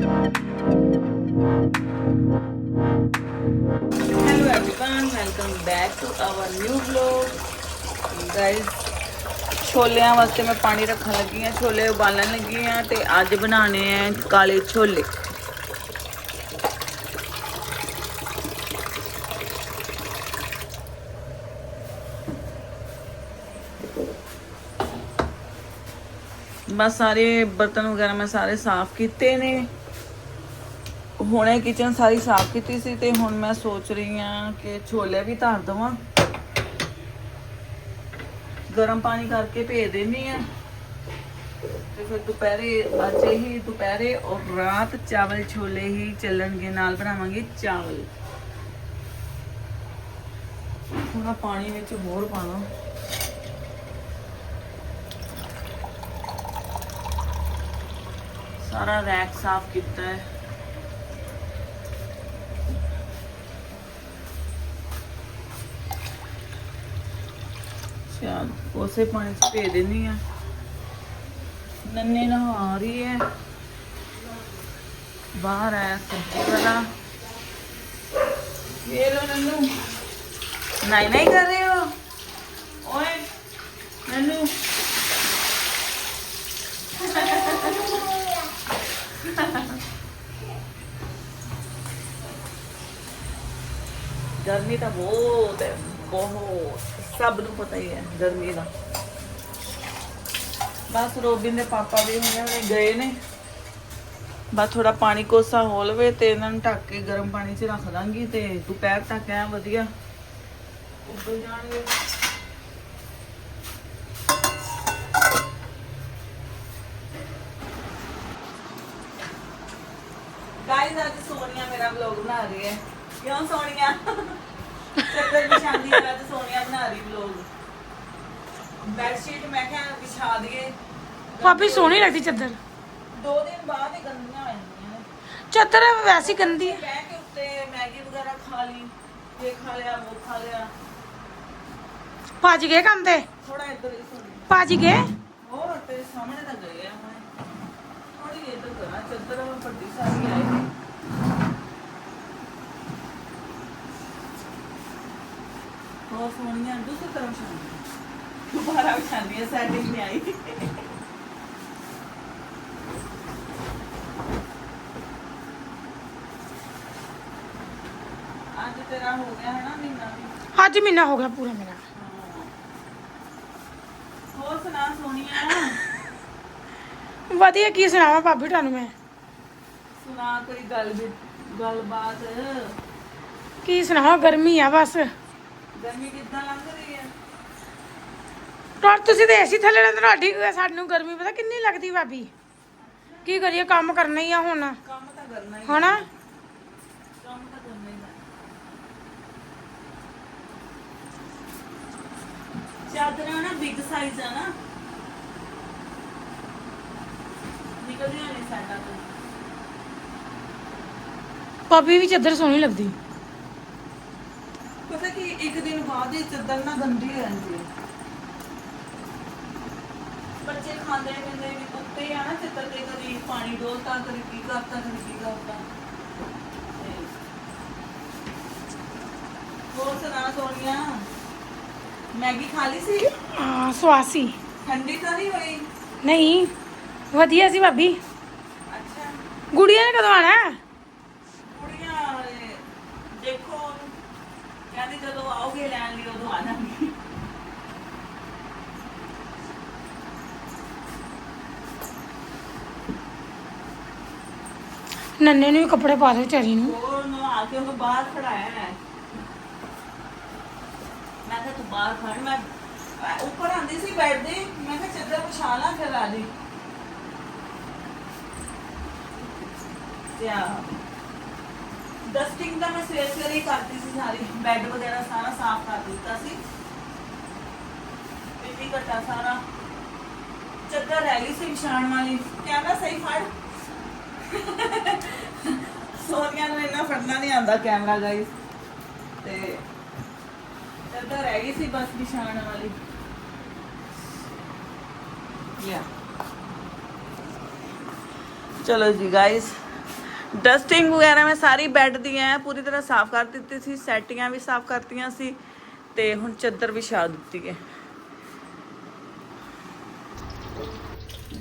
Hello everyone, welcome back to our new vlog. Guys, ਛੋਲਿਆਂ ਵਾਸਤੇ ਮੈਂ ਪਾਣੀ ਰੱਖਣ ਲੱਗੀ ਆ ਛੋਲੇ ਉਬਾਲਣ ਲੱਗੀ ਆ ਤੇ ਅੱਜ ਬਣਾਣੇ ਆ ਕਾਲੇ ਛੋਲੇ ਬਸ ਸਾਰੇ ਬਰਤਨ ਵਗੈਰਾ ਮੈਂ ਸਾਰੇ ਸਾਫ਼ ਕੀਤੇ ਨੇ ਹੁਣੇ ਕਿਚਨ ਸਾਰੀ ਸਾਫ਼ ਕੀਤੀ ਸੀ ਤੇ ਹੁਣ ਮੈਂ ਸੋਚ ਰਹੀ ਆ ਕਿ ਛੋਲੇ ਵੀ ਧਰ ਦਵਾਂ। ਗਰਮ ਪਾਣੀ ਕਰਕੇ ਭੇਜ ਦੇਣੀ ਆ ਤੇ ਫਿਰ ਦੁਪਹਿਰੇ, ਅੱਜ ਹੀ ਦੁਪਹਿਰੇ ਔਰ ਰਾਤ ਚਾਵਲ ਛੋਲੇ ਹੀ ਚੱਲਣਗੇ, ਨਾਲ ਬਣਾਵਾਂਗੇ ਚਾਵਲ। ਥੋੜਾ ਪਾਣੀ ਵਿੱਚ ਹੋਰ ਪਾਣਾ ਸਾਰਾ ਰੈਕ ਸਾਫ਼ ਕੀਤਾ ਹੈ। ਚਲ ਉਸੇ ਪਾਣੀ ਚ ਭੇਜ ਦਿੰਨੀ ਆ। ਨੰਨੇ ਨਹਾ ਰਹੀ ਹੈ ਬਾਹਰ ਆਇਆ ਸਬਜ਼ੀ ਵਾਲਾ। ਇਹ ਲੋ ਨੰਨੂ। ਨਹੀਂ ਨਹੀਂ ਕਰ ਰਹੇ ਹੋ? ਓਏ, ਨੰਨੂ। ਗਰਮੀ ਤਾਂ ਬਹੁਤ ਹੈ ਬਹੁਤ। ਸਭ ਨੂੰ ਪਤਾ ਹੀ ਹੈ ਗਰਮੀ ਦਾ। ਬਸ ਰੋਬਿਨ ਦੇ ਪਾਪਾ ਵੀ ਹੁਣੇ ਹੁਣੇ ਗਏ ਨੇ। ਬਸ ਥੋੜਾ ਪਾਣੀ ਕੋਸਾ ਹੋ ਲਵੇ ਤੇ ਇਹਨਾਂ ਨੂੰ ਢੱਕ ਕੇ ਗਰਮ ਪਾਣੀ 'ਚ ਰੱਖ ਦਾਂਗੀ ਤੇ ਦੁਪਹਿਰ ਤੱਕ ਐ ਵਧੀਆ ਉੱਬਲ ਜਾਣਗੇ। ਗਾਇਸ ਅੱਜ ਸੋਨੀਆ ਮੇਰਾ ਵਲੌਗ ਬਣਾ ਰਹੀ ਹੈ। ਕਿਉਂ ਸੋਨੀਆ? ਚੱਦਰ ਵਿਛਾਉਂਦੀ ਹੈ ਅੱਜ ਸੋਨੀਆ ਬਣਾ ਰਹੀ ਵਲੌਗ ਬੈੱਡ ਸ਼ੀਟ ਮੈਂ ਕਿਹਾ ਵਿਛਾ ਦਈਏ ਭਾਬੀ ਸੋਹਣੀ ਲੱਗਦੀ ਚੱਦਰ। ਦੋ ਦਿਨ ਬਾਅਦ ਹੀ ਗੰਦੀਆਂ ਹੋ ਜਾਂਦੀਆਂ ਨੇ ਚੱਦਰ ਵੈਸੀ ਗੰਦੀ ਹੈ। ਬਹਿ ਕੇ ਉੱਤੇ ਮੈਗੀ ਵਗੈਰਾ ਖਾ ਲਈ ਇਹ ਖਾ ਲਿਆ ਉਹ ਖਾ ਲਿਆ ਭੱਜ ਗਏ ਕੰਮ ਤੇ? ਥੋੜਾ ਇੱਧਰ ਹੀ ਸੁਣ ਭੱਜ ਗਏ? ਹੋਰ, ਤੇਰੇ ਸਾਹਮਣੇ ਤਾਂ ਗਏ ਆ ਹੁਣ ਥੋੜੀ ਇੱਧਰ ਕਰਾਂ, ਚੱਦਰ ਵੱਡੀ ਸਾਰੀ ਆਏ। ਬਹੁਤ ਸੋਹਣੀਆਂ ਦੂਸਰੀ ਤਰ੍ਹਾਂ ਸ਼ਾਂਤੀ ਦੁਬਾਰਾ ਵਿਛਾਉਂਦੀ ਹੈ ਸੈਟਿੰਗ ਨਹੀਂ ਆਈ। ਅੱਜ ਤੇਰਾ ਹੋ ਗਿਆ ਹੈ ਨਾ ਮਹੀਨਾ ਵੀ। ਅੱਜ ਮਹੀਨਾ ਹੋ ਗਿਆ ਪੂਰਾ ਮੇਰਾ। ਹੋਰ ਸੁਣਾ ਸੋਹਣੀਆਂ? ਵਧੀਆ ਕੀ ਸੁਣਾਵਾਂ ਭਾਬੀ ਤੁਹਾਨੂੰ ਮੈਂ? ਸੁਣਾ ਕੋਈ ਗੱਲ ਵੀ ਗੱਲਬਾਤ। ਕੀ ਸੁਣਾਵਾਂ ਗਰਮੀ ਆ ਬਸ। ਗਰਮੀ ਕਿੱਦਾਂ ਲੰਘ ਰਹੀ ਹੈ? ਪਰ ਤੁਸੀਂ ਤੇ ਏਸੀ ਥੱਲੇ ਰਹਿੰਦੇ ਤੁਹਾਡੀ ਸਾਨੂੰ ਗਰਮੀ ਪਤਾ ਕਿੰਨੀ ਲੱਗਦੀ ਭਾਬੀ? ਕੀ ਕਰੀਏ ਕੰਮ ਕਰਨਾ ਹੀ ਆ ਹੁਣ। ਕੰਮ ਤਾਂ ਕਰਨਾ ਹੀ ਹਨਾ? ਕੰਮ ਤਾਂ ਕਰਨਾ ਹੀ ਚਾਦਰਾਂ ਨਾ ਬਿਗ ਸਾਈਜ਼ ਆ ਨਾ। ਨਿਕਲਦੀਆਂ ਨੇ ਸਾਡਾ ਤੋਂ। ਭਾਬੀ ਵੀ ਚੱਦਰ ਸੋਹਣੀ ਲੱਗਦੀ। ਇੱਕ ਦਿਨ ਬਾਅਦ ਇਹ ਚੱਦਰ ਨਾ ਗੰਦੀ ਹੋ ਜਾਂਦੀ ਹੈ ਬੱਚੇ ਖਾਂਦੇ ਕਹਿੰਦੇ ਵੀ ਕੁੱਤੇ ਆ ਨਾ ਚੱਦਰ ਤੇ ਕਦੀ ਪਾਣੀ ਡੋਲਤਾ ਕਦੀ ਕੀ ਕਰਤਾ ਕਦੀ ਕੀ ਕਰਤਾ ਤੇ ਹੋਰ ਸੁਣਾ ਸੋਨੀਆ ਮੈਗੀ ਖਾ ਲਈ ਸੀ ਹਾਂ ਸਵਾਸੀ ਠੰਡੀ ਤਾਂ ਨਹੀਂ ਹੋਈ ਨਹੀਂ ਵਧੀਆ ਸੀ ਭਾਬੀ ਅੱਛਾ ਗੁੜੀਆ ਨੇ ਕਦੋਂ ਆਣਾ ਕੁੜੀਆਂ ਇਹ, ਦੇਖੋ ਕਹਿੰਦੀ ਜਦੋਂ ਆਓਗੇ ਲੈਣ ਲਈ ਉਦੋਂ ਆ ਜਾਵਾਂਗੀ। ਨੰਨੇ ਨੂੰ ਵੀ ਕੱਪੜੇ ਪਾ ਦੇ ਵਿਚਾਰੀ ਨੂੰ। ਉਹ ਨਵਾ ਕੇ ਉਹਨੂੰ ਬਾਹਰ ਖੜਾਇਆ ਹੈ। ਮੈਂ ਕਿਹਾ ਤੂੰ ਬਾਹਰ ਖੜ ਮੈਂ ਮੈਂ ਉੱਪਰ ਆਂਦੀ ਸੀ ਬੈੱਡ ਦੇ ਮੈਂ ਕਿਹਾ ਚੱਦਰ ਵਿਛਾ ਲਾ ਫਿਰ ਆ ਜੀ। ਯਾ ਡਸਟਿੰਗ ਤਾਂ ਮੈਂ ਸਵੇਰ ਸਵੇਰੇ ਹੀ ਕਰਦੀ ਸੀ ਸਾਰੀ। ਬੈੱਡ ਵਗੈਰਾ ਸਾਰਾ ਸਾਫ਼ ਕਰ ਦਿੱਤਾ ਸੀ। ਮਿੱਟੀ ਘਟਾ ਸਾਰਾ। ਚੱਦਰ ਰਹਿ ਗਈ ਸੀ ਵਿਛਾਉਣ ਵਾਲੀ। ਕੈਮਰਾ ਸਹੀ, ਫੜ। ਸੋਨੀਆ ਨੂੰ ਇੰਨਾ ਫੜਨਾ ਨਹੀਂ ਆਉਂਦਾ ਕੈਮਰਾ ਗਾਇਸ ਤੇ ਚੱਦਰ ਰਹਿ ਗਈ ਸੀ ਬਸ ਵਿਛਾਉਣ ਵਾਲੀ। ਯਾ ਚਲੋ ਜੀ ਗਾਇਸ ਡਸਟਿੰਗ ਵਗੈਰਾ ਮੈਂ ਸਾਰੀ ਬੈੱਡ ਦੀ ਐ, ਪੂਰੀ ਤਰ੍ਹਾਂ ਸਾਫ਼ ਕਰ ਦਿੱਤੀ ਸੀ, ਸੈਟੀਆਂ ਵੀ ਸਾਫ਼ ਕਰਤੀਆਂ ਸੀ, ਤੇ ਹੁਣ ਚੱਦਰ ਵਿਛਾ ਦਿੱਤੀ ਹੈ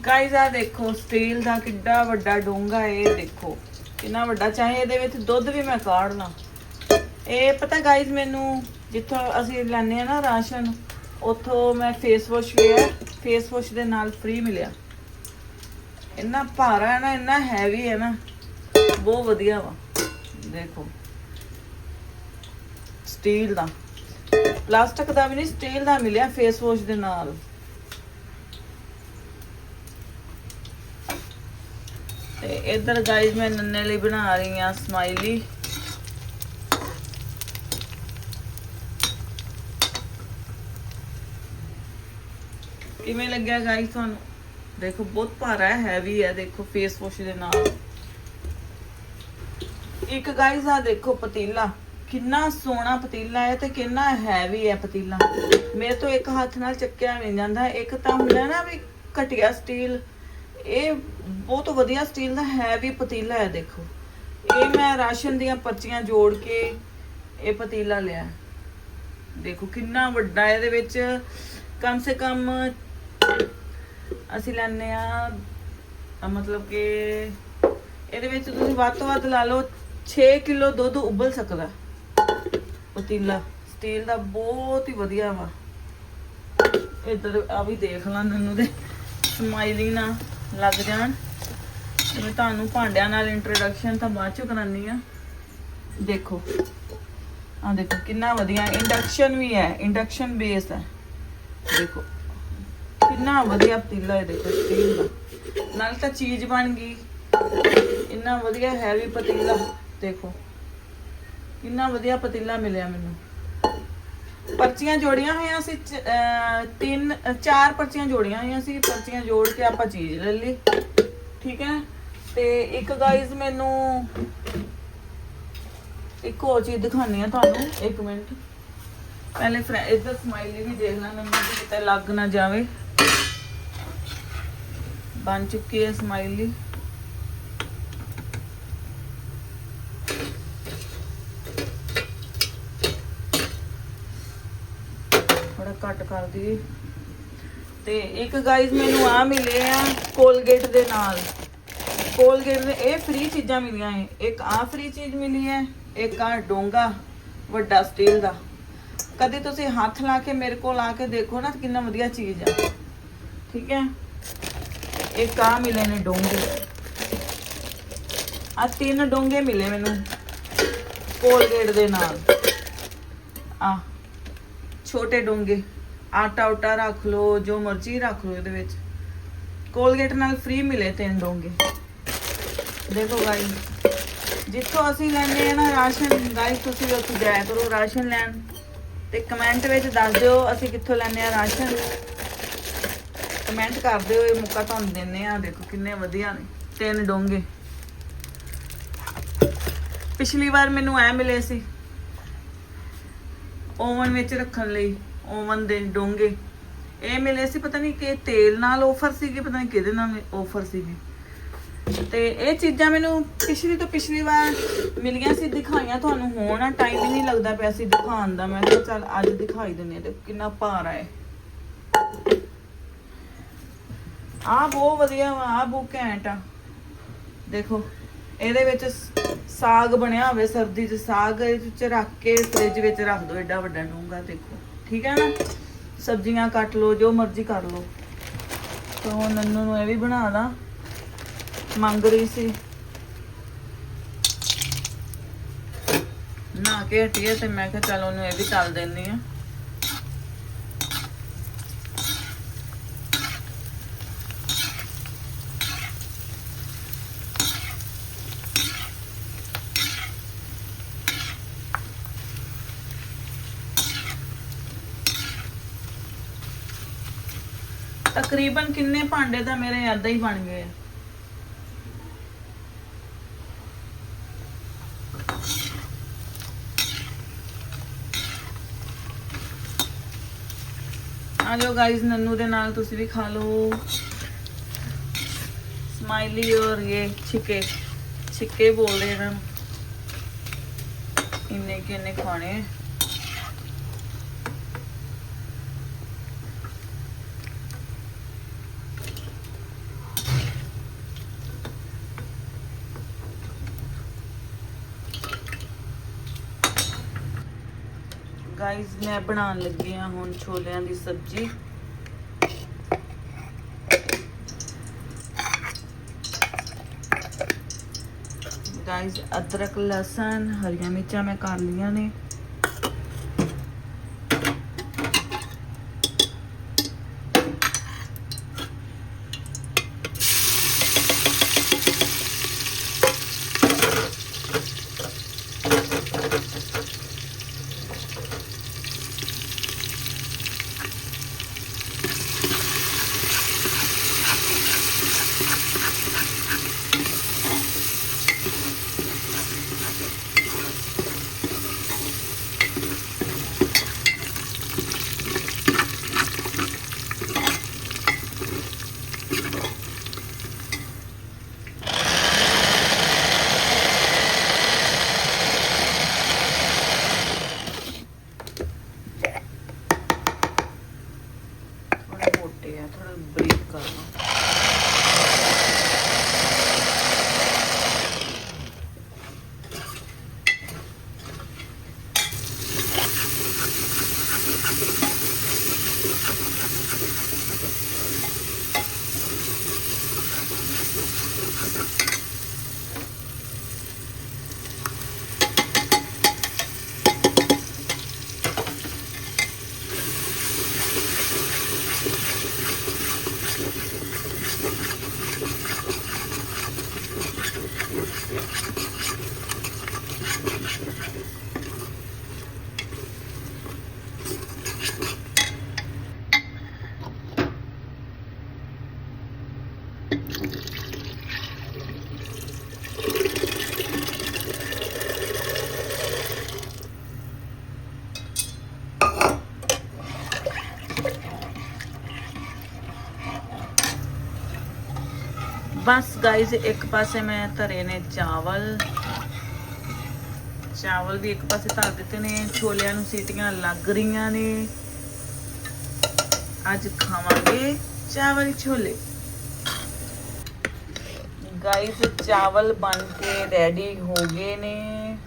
ਗਾਇਜ਼ ਆ ਦੇਖੋ ਸਟੀਲ ਦਾ ਕਿੱਡਾ ਵੱਡਾ ਡੋਂਗਾ ਇਹ ਦੇਖੋ, ਕਿੰਨਾ ਵੱਡਾ, ਚਾਹੇ ਇਹਦੇ ਵਿੱਚ ਦੁੱਧ ਵੀ ਮੈਂ ਕਾੜ ਇਹ ਪਤਾ ਗਾਇਜ਼ ਮੈਨੂੰ ਜਿੱਥੋਂ ਅਸੀਂ ਲੈਂਦੇ ਆ ਨਾ ਰਾਸ਼ਨ, ਉੱਥੋਂ ਮੈਂ ਫੇਸ ਵਾਸ਼ ਲਿਆ ਫੇਸ ਵਾਸ਼ ਦੇ ਨਾਲ ਫ੍ਰੀ ਮਿਲਿਆ। ਇੰਨਾ ਭਾਰਾ ਹੈ ਨਾ, ਇੰਨਾ ਹੈਵੀ ਹੈ ਨਾ। ਬਹੁਤ ਵਧੀਆ ਵਾ। ਦੇਖੋ। ਸਟੀਲ ਦਾ। ਪਲਾਸਟਿਕ ਦਾ ਵੀ ਨਹੀਂ ਸਟੀਲ ਦਾ ਮਿਲਿਆ ਫੇਸ ਵਾਸ਼ ਦੇ ਨਾਲ। ਤੇ ਇਧਰ ਗਾਇਜ਼ ਮੈਂ ਨੰਨੇ ਲਈ ਬਣਾ ਰਹੀ ਆ ਸਮਾਈਲੀ ਕਿਵੇਂ ਲੱਗਿਆ ਗਾਇਜ਼ ਤੁਹਾਨੂੰ? ਦੇਖੋ, ਬਹੁਤ ਭਾਰਾ ਹੈ ਹੈਵੀ ਹੈ, ਦੇਖੋ ਫੇਸ ਵਾਸ਼ ਦੇ ਨਾਲ। ਇੱਕ ਗਾਇਜ਼ ਆ ਦੇਖੋ ਪਤੀਲਾ। ਕਿੰਨਾ ਸੋਹਣਾ ਪਤੀਲਾ ਹੈ ਤੇ ਕਿੰਨਾ ਹੈਵੀ ਹੈ ਪਤੀਲਾ। ਮੇਰੇ ਤੋਂ ਇੱਕ ਹੱਥ ਨਾਲ ਚੱਕਿਆ ਨਹੀਂ ਜਾਂਦਾ। ਇੱਕ ਤਾਂ ਹੁੰਦਾ ਨਾ ਵੀ ਘਟਿਆ ਸਟੀਲ ਇਹ ਬਹੁਤ ਵਧੀਆ ਸਟੀਲ ਦਾ ਹੈਵੀ ਪਤੀਲਾ ਹੈ, ਦੇਖੋ। ਇਹ ਮੈਂ ਰਾਸ਼ਨ ਦੀਆਂ ਪਰਚੀਆਂ ਜੋੜ ਕੇ ਇਹ ਪਤੀਲਾ ਲਿਆ। ਦੇਖੋ ਕਿੰਨਾ ਵੱਡਾ ਇਹਦੇ ਵਿੱਚ ਕਮ ਸੇ ਕਮ ਅਸੀਂ ਲੈਂਦੇ ਆ ਮਤਲਬ ਕਿ ਇਹਦੇ ਵਿੱਚ ਤੁਸੀਂ ਵੱਧ ਤੋਂ ਵੱਧ ਲਾ ਲਓ 6 ਕਿਲੋ ਦੁੱਧ ਉਬਲ ਸਕਦਾ। ਪਤੀਲਾ ਸਟੀਲ ਦਾ ਬਹੁਤ ਹੀ ਵਧੀਆ ਵਾ। ਇੱਧਰ ਆ ਵੀ ਦੇਖ ਲਾਂ, ਨੰਨੂ ਦੇ ਸਮਾਈਲਿੰਗ ਨਾ ਲੱਗ ਜਾਣ। ਮੈਂ ਤੁਹਾਨੂੰ ਭਾਂਡਿਆਂ ਨਾਲ ਇੰਟਰੋਡਕਸ਼ਨ ਤਾਂ ਬਾਅਦ ਚ ਕਰਾਨੀ ਆ ਦੇਖੋ ਆ ਦੇਖੋ ਕਿੰਨਾ ਵਧੀਆ ਇੰਡਕਸ਼ਨ ਵੀ ਹੈ ਇੰਡਕਸ਼ਨ ਬੇਸ ਹੈ। ਦੇਖੋ, ਕਿੰਨਾ ਵਧੀਆ ਪਤੀਲਾ ਹੈ, ਦੇਖੋ ਸਟੀਲ ਦਾ। ਨਾਲ ਤਾਂ ਚੀਜ਼ ਬਣ ਗਈ। ਇੰਨਾ ਵਧੀਆ ਹੈਵੀ ਪਤੀਲਾ। ਦੇਖੋ। ਕਿੰਨਾ ਵਧੀਆ ਪਤੀਲਾ ਮਿਲਿਆ ਮੈਨੂੰ। ਪਰਚੀਆਂ ਜੋੜੀਆਂ ਹੋਈਆਂ ਸੀ ਤਿੰਨ, ਚਾਰ ਪਰਚੀਆਂ ਜੋੜੀਆਂ ਹੋਈਆਂ ਸੀ, ਪਰਚੀਆਂ ਜੋੜ ਕੇ ਆਪਾਂ ਚੀਜ਼ ਲੈ ਲਈ। ਠੀਕ ਹੈ? ਤੇ ਇੱਕ ਗਾਈਜ਼ ਮੈਨੂੰ ਇੱਕ ਹੋਰ ਚੀਜ਼ ਦਿਖਾਣੀ ਆ ਤੁਹਾਨੂੰ, ਇੱਕ ਮਿੰਟ। ਪਹਿਲੇ ਫਰੈ ਸਮਾਈਲੀ ਵੀ ਦੇਖ ਲੈਣਾ, ਮੈਨੂੰ ਕਿਤੇ ਲੱਗ ਨਾ ਜਾਵੇ। ਬਣ ਚੁੱਕੀ ਹੈ ਸਮਾਈਲੀ ਥੋੜਾ ਘੱਟ ਕਰ ਦਈਏ ਤੇ ਇੱਕ ਗਾਈਜ਼ ਮੈਨੂੰ ਆ ਮਿਲੇ ਆ ਕੋਲਗੇਟ ਦੇ ਨਾਲ। ਕੋਲਗੇਟ ਦੇ ਇਹ ਫ੍ਰੀ ਚੀਜ਼ਾਂ ਮਿਲੀਆਂ ਹੈ ਇੱਕ ਆ ਫ੍ਰੀ ਚੀਜ਼ ਮਿਲੀ ਹੈ, ਇੱਕ ਆ ਡੋਂਗਾ ਵੱਡਾ ਸਟੀਲ ਦਾ। ਕਦੇ ਤੁਸੀਂ ਹੱਥ ਲਾ ਕੇ ਮੇਰੇ ਕੋਲ ਆ ਕੇ ਦੇਖੋ ਨਾ, ਕਿੰਨਾ ਵਧੀਆ ਚੀਜ਼ ਆ। ਠੀਕ ਹੈ? ਇੱਕ ਆ ਮਿਲੇ ਨੇ ਡੋਂਗੇ। ਆ ਤਿੰਨ ਡੋਂਗੇ ਮਿਲੇ ਮੈਨੂੰ ਕੋਲਗੇਟ ਦੇ ਨਾਲ। ਆ ਛੋਟੇ ਡੋਂਗੇ। ਆਟਾ ਉਟਾ ਰੱਖ ਲਓ, ਜੋ ਮਰਜ਼ੀ ਰੱਖ ਲਓ ਇਹਦੇ ਵਿੱਚ। ਕੋਲਗੇਟ ਨਾਲ ਫ੍ਰੀ ਮਿਲੇ ਤਿੰਨ ਡੋਂਗੇ। ਦੇਖੋ ਗਾਈ ਜਿੱਥੋਂ ਅਸੀਂ ਲੈਂਦੇ ਆ ਨਾ ਰਾਸ਼ਨ ਗਾਈ ਤੁਸੀਂ ਵੀ ਉੱਥੇ ਜਾਇਆ ਕਰੋ ਰਾਸ਼ਨ ਲੈਣ। ਤੇ ਕਮੈਂਟ ਵਿੱਚ ਦੱਸ ਦਿਓ ਅਸੀਂ ਕਿੱਥੋਂ ਲੈਂਦੇ ਆ ਰਾਸ਼ਨ। ਕਮੈਂਟ ਕਰ ਦਿਓ, ਇਹ ਮੁੱਕਾ ਤੁਹਾਨੂੰ ਦਿੰਨੇ ਆ ਦੇਖੋ ਕਿੰਨੇ ਵਧੀਆ ਨੇ, ਤਿੰਨ ਡੋਂਗੇ। ਪਿਛਲੀ ਵਾਰ ਮੈਨੂੰ ਐ ਮਿਲੇ ਸੀ, ਓਵਨ ਵਿੱਚ ਰੱਖਣ ਲਈ। ਓਵਨ ਦੇ ਡੋਂਗੇ। ਇਹ ਮਿਲੇ ਸੀ ਪਤਾ ਨਹੀਂ ਕਿ ਤੇਲ ਨਾਲ ਆਫਰ ਸੀਗੀ, ਪਤਾ ਨਹੀਂ ਕਿਹਦੇ ਨਾਲ ਆਫਰ ਸੀਗੀ। ਤੇ ਇਹ ਚੀਜ਼ਾਂ ਮੈਨੂੰ ਪਿਛਲੀ ਤੋਂ ਪਿਛਲੀ ਵਾਰ ਮਿਲੀਆਂ ਸੀ, ਦਿਖਾਈਆਂ ਤੁਹਾਨੂੰ। ਹੁਣ ਟਾਈਮ ਹੀ ਨਹੀਂ ਲੱਗਦਾ ਪਿਆ ਸੀ ਦਿਖਾਉਣ ਦਾ। ਮੈਂ ਕਿਹਾ ਚੱਲ ਅੱਜ ਦਿਖਾਈ ਦਿੰਨੀ ਆ ਤੇ ਕਿੰਨਾ ਭਾਰਾ ਹੈ ਆ ਬਹੁਤ ਵਧੀਆ ਵਾ ਆ ਬਹੁਤ ਘੈਂਟ ਆ। ਦੇਖੋ, ਇਹਦੇ ਵਿੱਚ ਸਾਗ ਬਣਿਆ ਹੋਵੇ, ਸਰਦੀ 'ਚ ਸਾਗ ਇਹਦੇ ਵਿੱਚ ਰੱਖ ਕੇ, ਫ੍ਰਿਜ ਵਿੱਚ ਰੱਖ ਦਿਓ ਏਡਾ ਵੱਡਾ ਡੂੰਗਾ, ਦੇਖੋ। ਠੀਕ ਹੈ ਨਾ? ਸਬਜ਼ੀਆਂ ਕੱਟ ਲਓ, ਜੋ ਮਰਜ਼ੀ ਕਰ ਲਓ। ਤੇ ਹੁਣ ਨੰਨੂ ਨੂੰ ਇਹ ਵੀ ਬਣਾ ਦਾਂ ਮੰਗ ਰਹੀ ਸੀ। ਨਾ ਕੇ ਹਟੀਏ ਤੇ ਮੈਂ ਕਿਹਾ ਚਲ ਉਹਨੂੰ ਇਹ ਵੀ ਤਲ ਦਿੰਨੀ ਆ ਤਕਰੀਬਨ ਕਿੰਨੇ ਭਾਂਡੇ ਤਾਂ ਮੇਰੇ ਏਦਾਂ ਹੀ ਬਣ ਗਏ ਆ। ਆ ਜਾਓ ਗਾਇਸ ਨੰਨੂ ਦੇ ਨਾਲ ਤੁਸੀਂ ਵੀ ਖਾ ਲਓ। ਸਮਾਈਲੀ ਔਰ ਇਹ ਛਿਕੇ ਸਿੱਕੇ ਬੋਲਦੇ ਇਹਨਾਂ ਨੂੰ। ਇੰਨੇ ਕਿ ਇੰਨੇ ਖਾਣੇ ਗਾਇਸ ਮੈਂ ਬਣਾਉਣ ਲੱਗੀ ਆ ਹੁਣ ਛੋਲਿਆਂ ਦੀ ਸਬਜ਼ੀ। ਗਾਇਸ ਅਦਰਕ, ਲਸਣ, ਹਰੀਆਂ ਮਿਰਚਾਂ ਮੈਂ ਕਰ ਲਈਆਂ ਨੇ। ਥੋੜੇ ਮੋਟੇ ਆ ਥੋੜਾ ਬਰੀਕ ਕਰਨਾ ਬਸ ਗਾਇਜ਼ ਇੱਕ ਪਾਸੇ ਮੈਂ ਧਰੇ ਨੇ ਚਾਵਲ। ਚਾਵਲ ਵੀ ਇੱਕ ਪਾਸੇ ਧਰ ਦਿੱਤੇ ਨੇ, ਛੋਲਿਆਂ ਨੂੰ ਸੀਟੀਆਂ ਲੱਗ ਰਹੀਆਂ ਨੇ। ਅੱਜ ਖਾਵਾਂਗੇ ਚਾਵਲ ਛੋਲੇ। ਗਾਇਜ਼ ਚਾਵਲ ਬਣ ਕੇ ਰੈਡੀ ਹੋ ਗਏ ਨੇ।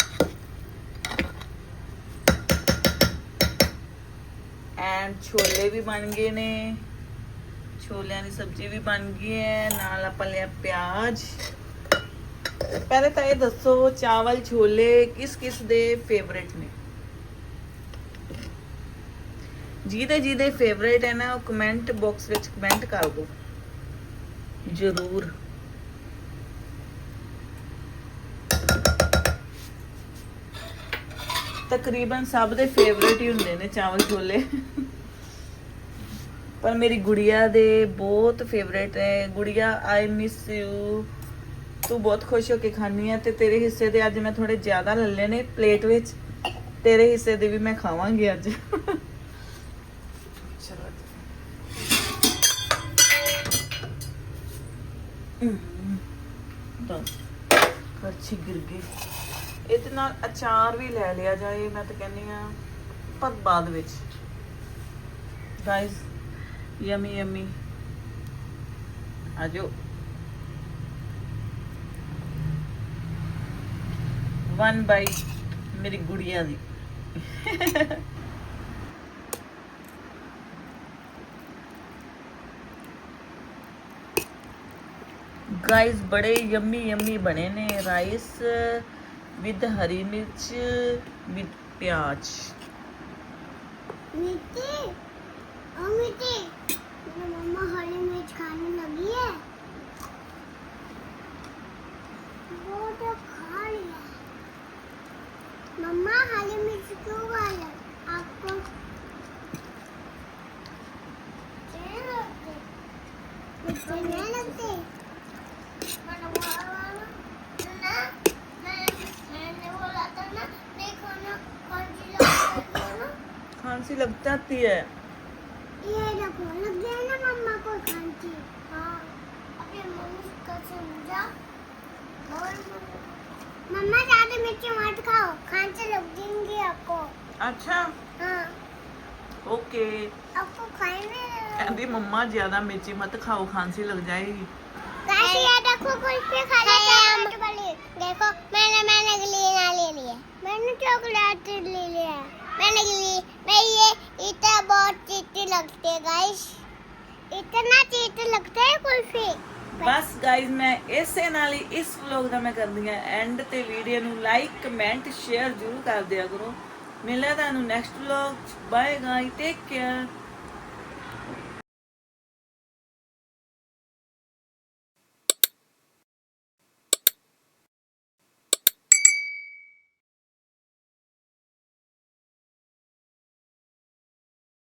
ਐਂਡ ਛੋਲੇ ਵੀ ਬਣ ਗਏ ਨੇ। ਛੋਲਿਆਂ ਦੀ ਸਬਜ਼ੀ ਵੀ ਬਣ ਗਈ ਹੈ, ਨਾਲ ਆਪਾਂ ਲਿਆ ਪਿਆਜ਼। ਪਹਿਲੇ ਤਾਂ ਇਹ ਦੱਸੋ, ਚਾਵਲ, ਛੋਲੇ ਕਿਸ ਕਿਸ ਦੇ ਫੇਵਰੇਟ ਨੇ? ਜਿਹਦੇ ਜਿਹਦੇ ਫੇਵਰੇਟ ਹੈ ਨਾ, ਉਹ ਕਮੈਂਟ ਬਾਕਸ ਵਿੱਚ ਕਮੈਂਟ ਕਰ ਦਿਓ। ਜ਼ਰੂਰ। ਤਕਰੀਬਨ ਸਭ ਦੇ ਫੇਵਰੇਟ ਹੀ ਹੁੰਦੇ ਨੇ ਚਾਵਲ, ਛੋਲੇ। ਪਰ ਮੇਰੀ ਗੁੜੀਆ ਦੇ ਬਹੁਤ ਫੇਵਰੇਟ ਹੈ। ਗੁੜੀਆ ਆਈ ਮਿਸ ਯੂ ਤੂੰ ਬਹੁਤ ਖੁਸ਼ ਹੋ ਕੇ ਖਾਣੀ ਆ ਤੇ ਤੇਰੇ ਹਿੱਸੇ ਦੇ ਅੱਜ ਮੈਂ ਥੋੜੇ ਜ਼ਿਆਦਾ ਲੱਲੇ ਨੇ ਪਲੇਟ ਵਿੱਚ। ਤੇਰੇ ਹਿੱਸੇ ਦੇ ਵੀ ਮੈਂ ਖਾਵਾਂਗੀ ਅੱਜ। ਚਲੋ ਤਾਂ ਕਰਛੀ ਗਿਰ ਗਈ ਇਹਦੇ ਨਾਲ ਅਚਾਰ ਵੀ ਲੈ ਲਿਆ ਜਾਏ ਮੈਂ ਤਾਂ ਕਹਿੰਦੀ ਆ ਪਰ ਬਾਅਦ ਵਿੱਚ। ਗਾਇਸ ਯਮੀ ਯਮੀ ਆਜੋ ਵਨ ਬਾਈ ਮੇਰੀ ਗੁੜੀਆ ਦੀ ਗਾਇਸ ਬੜੇ ਯੰਮੀ ਯੰਮੀ ਬਣੇ ਨੇ ਰਾਈਸ ਵਿਦ ਹਰੀ ਮਿਰਚ ਵਿਦ ਪਿਆਜ਼ ਮਿੱਠੇ ਉਹ ਮਿੱਠੇ लग जाती है। ये देखो लग गया ना मम्मा को खांसी हाँ अपने मम्मी का समझा। और मम्मा ज़्यादा मिर्ची मत खाओ खांसी लग जाएगी आपको। अच्छा? हाँ। ओके। आपको खाएँगे? अभी मम्मा ज़्यादा मिर्ची मत खाओ खांसी लग जाएगी। खांसी ये देखो कुछ भी खा रहे हैं देखो मैंने मैंने गली ना ले लिया मैंने चॉकलेट ले लिया। मैंने गली मैं ये इतना बहुत चीटी लगती है गाइस इतना चीटी लगता है कुल्फी ਬਸ ਗਾਇਜ਼ ਮੈਂ ਇਸੇ ਨਾਲ ਹੀ ਇਸ ਵਲੌਗ ਦਾ ਮੈਂ ਕਰਦੀ ਆ ਐਂਡ ਤੇ ਵੀਡੀਓ ਨੂੰ ਲਾਈਕ ਕਮੈਂਟ ਸ਼ੇਅਰ ਜ਼ਰੂਰ ਕਰ ਦਿਆ ਕਰੋ ਮਿਲਦਾ ਤੁਹਾਨੂੰ ਨੈਕਸਟ ਵਲੌਗ ਬਾਏ ਗਾਈ ਟੇਕ ਕੇਅਰ